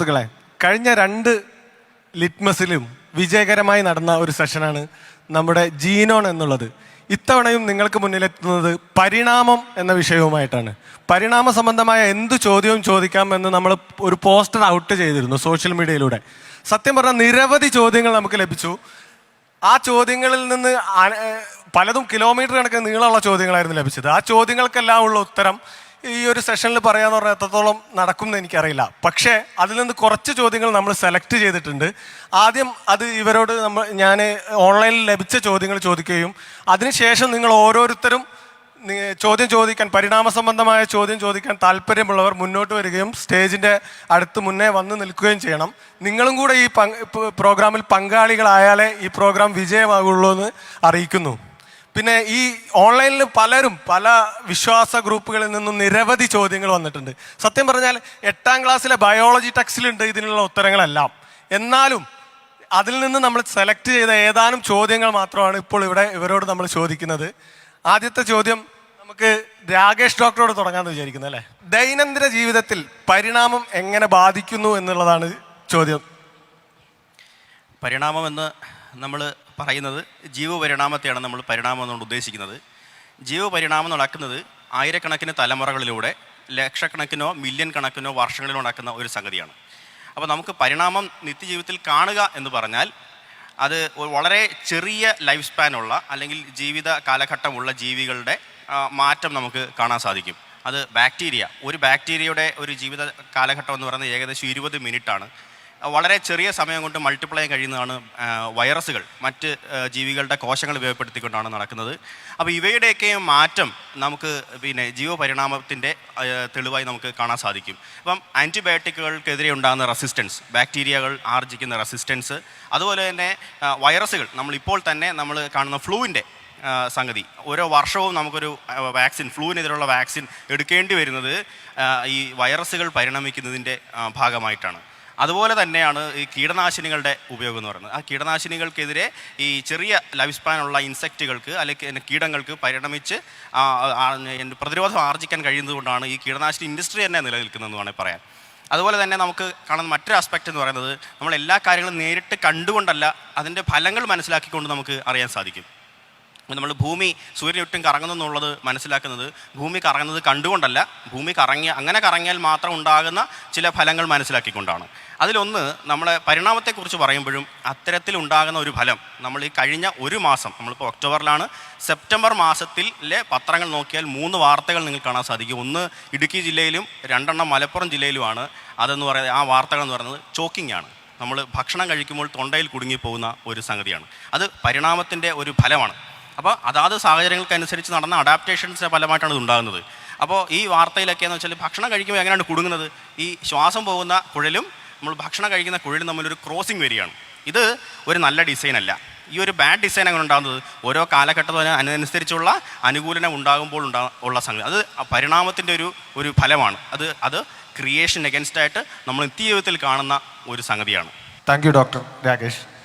സുഹൃത്തുക്കളെ കഴിഞ്ഞ രണ്ട് ലിറ്റ്മസിലും വിജയകരമായി നടന്ന ഒരു സെഷനാണ് നമ്മുടെ ജീനോൺ എന്നുള്ളത്. ഇത്തവണയും നിങ്ങൾക്ക് മുന്നിലെത്തുന്നത് പരിണാമം എന്ന വിഷയവുമായിട്ടാണ്. പരിണാമ സംബന്ധമായ എന്ത് ചോദ്യവും ചോദിക്കാം എന്ന് നമ്മൾ ഒരു പോസ്റ്റർ ഔട്ട് ചെയ്തിരുന്നു സോഷ്യൽ മീഡിയയിലൂടെ. സത്യം പറഞ്ഞാൽ നിരവധി ചോദ്യങ്ങൾ നമുക്ക് ലഭിച്ചു. ആ ചോദ്യങ്ങളിൽ നിന്ന് പലതും കിലോമീറ്റർ കണക്കിന് നീളമുള്ള ചോദ്യങ്ങളായിരുന്നു ലഭിച്ചത്. ആ ചോദ്യങ്ങൾക്കെല്ലാം ഉള്ള ഉത്തരം ഈ ഒരു സെഷനിൽ പറയാന്ന് പറഞ്ഞാൽ എത്രത്തോളം നടക്കും എന്ന് എനിക്കറിയില്ല. പക്ഷേ അതിൽ നിന്ന് കുറച്ച് ചോദ്യങ്ങൾ നമ്മൾ സെലക്ട് ചെയ്തിട്ടുണ്ട്. ആദ്യം അത് ഇവരോട് നമ്മൾ ഞാൻ ഓൺലൈനിൽ ലഭിച്ച ചോദ്യങ്ങൾ ചോദിക്കുകയും അതിനുശേഷം നിങ്ങൾ ഓരോരുത്തരും ചോദ്യം ചോദിക്കാൻ പരിണാമ സംബന്ധമായ ചോദ്യം ചോദിക്കാൻ താല്പര്യമുള്ളവർ മുന്നോട്ട് വരികയും സ്റ്റേജിന്റെ അടുത്ത് മുന്നേ വന്ന് നിൽക്കുകയും ചെയ്യണം. നിങ്ങളും കൂടെ ഈ പ്രോഗ്രാമിൽ പങ്കാളികളായാലേ ഈ പ്രോഗ്രാം വിജയമാകുള്ളൂ എന്ന് അറിയിക്കുന്നു. പിന്നെ ഈ ഓൺലൈനിൽ പലരും പല വിശ്വാസ ഗ്രൂപ്പുകളിൽ നിന്നും നിരവധി ചോദ്യങ്ങൾ വന്നിട്ടുണ്ട്. സത്യം പറഞ്ഞാൽ എട്ടാം ക്ലാസ്സിലെ ബയോളജി ടെക്സ്റ്റിലുണ്ട് ഇതിനുള്ള ഉത്തരങ്ങളെല്ലാം. എന്നാലും അതിൽ നിന്ന് നമ്മൾ സെലക്ട് ചെയ്ത ഏതാനും ചോദ്യങ്ങൾ മാത്രമാണ് ഇപ്പോൾ ഇവിടെ ഇവരോട് നമ്മൾ ചോദിക്കുന്നത്. ആദ്യത്തെ ചോദ്യം നമുക്ക് രാകേഷ് ഡോക്ടറോട് തുടങ്ങാമെന്ന് വിചാരിക്കുന്നത് അല്ലേ? ദൈനംദിന ജീവിതത്തിൽ പരിണാമം എങ്ങനെ ബാധിക്കുന്നു എന്നുള്ളതാണ് ചോദ്യം. പരിണാമം എന്ന് നമ്മൾ പറയുന്നത് ജീവപരിണാമത്തെയാണ് നമ്മൾ പരിണാമം എന്നുകൊണ്ട് ഉദ്ദേശിക്കുന്നത്. ജീവപരിണാമം നടക്കുന്നത് ആയിരക്കണക്കിന് തലമുറകളിലൂടെ ലക്ഷക്കണക്കിനോ മില്യൺ കണക്കിനോ വർഷങ്ങളിലോ നടക്കുന്ന ഒരു സംഗതിയാണ്. അപ്പോൾ നമുക്ക് പരിണാമം നിത്യജീവിതത്തിൽ കാണുക എന്ന് പറഞ്ഞാൽ അത് വളരെ ചെറിയ ലൈഫ് സ്പാനുള്ള അല്ലെങ്കിൽ ജീവിത കാലഘട്ടമുള്ള ജീവികളുടെ മാറ്റം നമുക്ക് കാണാൻ സാധിക്കും. അത് ബാക്ടീരിയ ഒരു ബാക്ടീരിയയുടെ ഒരു ജീവിത കാലഘട്ടം എന്ന് പറയുന്നത് ഏകദേശം ഇരുപത് മിനിറ്റാണ് വളരെ ചെറിയ സമയം കൊണ്ട് മൾട്ടിപ്ലൈ ചെയ്യാൻ കഴിയുന്നതാണ് വൈറസുകൾ മറ്റ് ജീവികളുടെ കോശങ്ങൾ ഉപയോഗപ്പെടുത്തിക്കൊണ്ടാണ് നടക്കുന്നത്. അപ്പോൾ ഇവയുടെയൊക്കെ മാറ്റം നമുക്ക് പിന്നെ ജീവപരിണാമത്തിന്റെ തെളിവായി നമുക്ക് കാണാൻ സാധിക്കും. അപ്പം ആന്റിബയോട്ടിക്കുകൾക്കെതിരെ ഉണ്ടാകുന്ന റെസിസ്റ്റൻസ് ബാക്ടീരിയകൾ ആർജിക്കുന്ന റെസിസ്റ്റൻസ് അതുപോലെ തന്നെ വൈറസുകൾ നമ്മളിപ്പോൾ തന്നെ നമ്മൾ കാണുന്ന ഫ്ലൂവിന്റെ സംഗതി. ഓരോ വർഷവും നമുക്കൊരു വാക്സിൻ ഫ്ലൂവിനെതിരെയുള്ള വാക്സിൻ എടുക്കേണ്ടി വരുന്നത് ഈ വൈറസുകൾ പരിണമിക്കുന്നതിന്റെ ഭാഗമായിട്ടാണ്. അതുപോലെ തന്നെയാണ് ഈ കീടനാശിനികളുടെ ഉപയോഗം എന്ന് പറയുന്നത്. ആ കീടനാശിനികൾക്കെതിരെ ഈ ചെറിയ ലൈഫ് സ്പാനുള്ള ഇൻസെക്റ്റുകൾക്ക് അല്ലെങ്കിൽ കീടങ്ങൾക്ക് പരിണമിച്ച് പ്രതിരോധം ആർജിക്കാൻ കഴിയുന്നതുകൊണ്ടാണ് ഈ കീടനാശിനി ഇൻഡസ്ട്രി തന്നെ നിലനിൽക്കുന്നതെന്ന് വേണമെങ്കിൽ പറയാം. അതുപോലെ തന്നെ നമുക്ക് കാണുന്ന മറ്റൊരു ആസ്പെക്റ്റ് എന്ന് പറയുന്നത് നമ്മൾ എല്ലാ കാര്യങ്ങളും നേരിട്ട് കണ്ടുകൊണ്ടല്ല അതിന്റെ ഫലങ്ങൾ മനസ്സിലാക്കിക്കൊണ്ട് നമുക്ക് അറിയാൻ സാധിക്കും. നമ്മൾ ഭൂമി സൂര്യന് ചുറ്റും കറങ്ങുന്നു എന്നുള്ളത് മനസ്സിലാക്കുന്നത് ഭൂമി കറങ്ങുന്നത് കണ്ടുകൊണ്ടല്ല. ഭൂമി കറങ്ങി അങ്ങനെ കറങ്ങിയാൽ മാത്രം ഉണ്ടാകുന്ന ചില ഫലങ്ങൾ മനസ്സിലാക്കിക്കൊണ്ടാണ്. അതിലൊന്ന് നമ്മളെ പരിണാമത്തെക്കുറിച്ച് പറയുമ്പോഴും അത്തരത്തിൽ ഉണ്ടാകുന്ന ഒരു ഫലം നമ്മൾ ഈ കഴിഞ്ഞ ഒരു മാസം നമ്മളിപ്പോൾ ഒക്ടോബറിലാണ് സെപ്റ്റംബർ മാസത്തിലെ പത്രങ്ങൾ നോക്കിയാൽ മൂന്ന് വാർത്തകൾ നിങ്ങൾക്ക് കാണാൻ സാധിക്കും. ഒന്ന് ഇടുക്കി ജില്ലയിലും രണ്ടെണ്ണം മലപ്പുറം ജില്ലയിലുമാണ്. അതെന്ന് പറയുന്നത് ആ വാർത്തകൾ എന്ന് പറയുന്നത് ചോക്കിംഗ് ആണ്. നമ്മൾ ഭക്ഷണം കഴിക്കുമ്പോൾ തൊണ്ടയിൽ കുടുങ്ങിപ്പോകുന്ന ഒരു സംഗതിയാണ്. അത് പരിണാമത്തിന്റെ ഒരു ഫലമാണ്. അപ്പോൾ അതാത് സാഹചര്യങ്ങൾക്കനുസരിച്ച് നടന്ന അഡാപ്റ്റേഷൻസിന്റെ ഫലമായിട്ടാണ് ഇത് ഉണ്ടാകുന്നത് അപ്പോൾ ഈ വാർത്തയിലൊക്കെ എന്ന് വെച്ചാൽ ഭക്ഷണം കഴിക്കുമ്പോൾ എങ്ങനെയാണ് കുടുങ്ങുന്നത്? ഈ ശ്വാസം പോകുന്ന കുഴലും നമ്മൾ ഭക്ഷണം കഴിക്കുന്ന കുഴലും തമ്മിലൊരു ക്രോസിങ് വരികയാണ്. ഇത് ഒരു നല്ല ഡിസൈൻ അല്ല. ഈ ഒരു ബാഡ് ഡിസൈൻ അങ്ങനെ ഉണ്ടാകുന്നത്? ഓരോ കാലഘട്ടത്തിന് അതിനനുസരിച്ചുള്ള അനുകൂലനം ഉണ്ടാകുമ്പോൾ ഉണ്ടാ ഉള്ള സംഗതി. അത് പരിണാമത്തിന്റെ ഒരു ഒരു ഫലമാണ്. അത് അത് ക്രിയേഷൻ എഗൻസ്റ്റ് ആയിട്ട് നമ്മൾ നിത്യജീവിതത്തിൽ കാണുന്ന ഒരു സംഗതിയാണ്. Thank you doctor Rakesh.